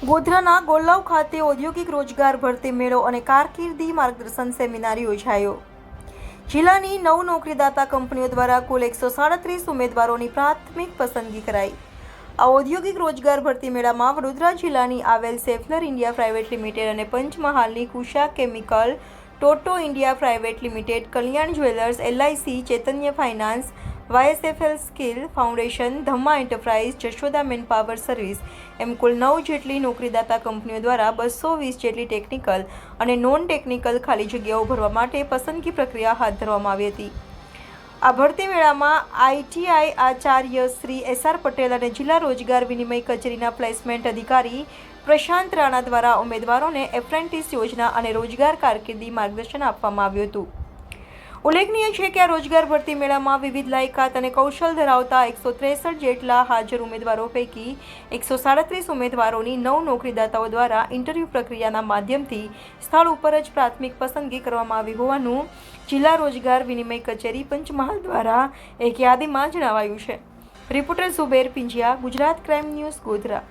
ગોધરાના ગોલ્લાવ ખાતે ઔદ્યોગિક રોજગાર ભરતી મેળો અને કારકિર્દી માર્ગદર્શન સેમિનાર યોજાયો. જિલ્લાની નવ નોકરીદાતા કંપનીઓ દ્વારા કુલ એકસો સાડત્રીસ ઉમેદવારોની પ્રાથમિક પસંદગી કરાઈ. આ ઔદ્યોગિક રોજગાર ભરતી મેળામાં વડોદરા જિલ્લાની આવેલ સેફનર ઇન્ડિયા પ્રાઇવેટ લિમિટેડ અને પંચમહાલની Kusha chemical Toto India private limited, Kalyan jewellers, LIC, Chaitanya finance YSFL skill foundation, Dhamma enterprise, Jashoda man power service, એમ કુલ નવ જેટલી નોકરીદાતા કંપનીઓ દ્વારા બસો વીસ જેટલી ટેકનિકલ અને નોન ટેકનિકલ ખાલી જગ્યાઓ ભરવા માટે પસંદગી પ્રક્રિયા હાથ ધરવામાં આવી હતી. આ ભરતી મેળામાં ITI Acharya Shri S R Patel અને જિલ્લા રોજગાર વિનિમય કચેરીના પ્લેસમેન્ટ અધિકારી પ્રશાંત રાણા દ્વારા ઉમેદવારોને એપ્રેન્ટિસ યોજના અને રોજગાર કારકિર્દી માર્ગદર્શન આપવામાં આવ્યું હતું. ઉલ્લેખનીય છે કે આ રોજગાર ભરતી મેળામાં વિવિધ લાયકાત અને કૌશલ ધરાવતા એકસો ત્રેસઠ જેટલા હાજર ઉમેદવારો પૈકી એકસો સાડત્રીસ ઉમેદવારોની નવ નોકરીદાતાઓ દ્વારા ઇન્ટરવ્યૂ પ્રક્રિયાના માધ્યમથી સ્થળ ઉપર જ પ્રાથમિક પસંદગી કરવામાં આવી હોવાનું જિલ્લા રોજગાર વિનિમય કચેરી પંચમહાલ દ્વારા એક યાદીમાં જણાવાયું છે. Reporter Zuber Pinjiya, Gujarat crime news, Godhra.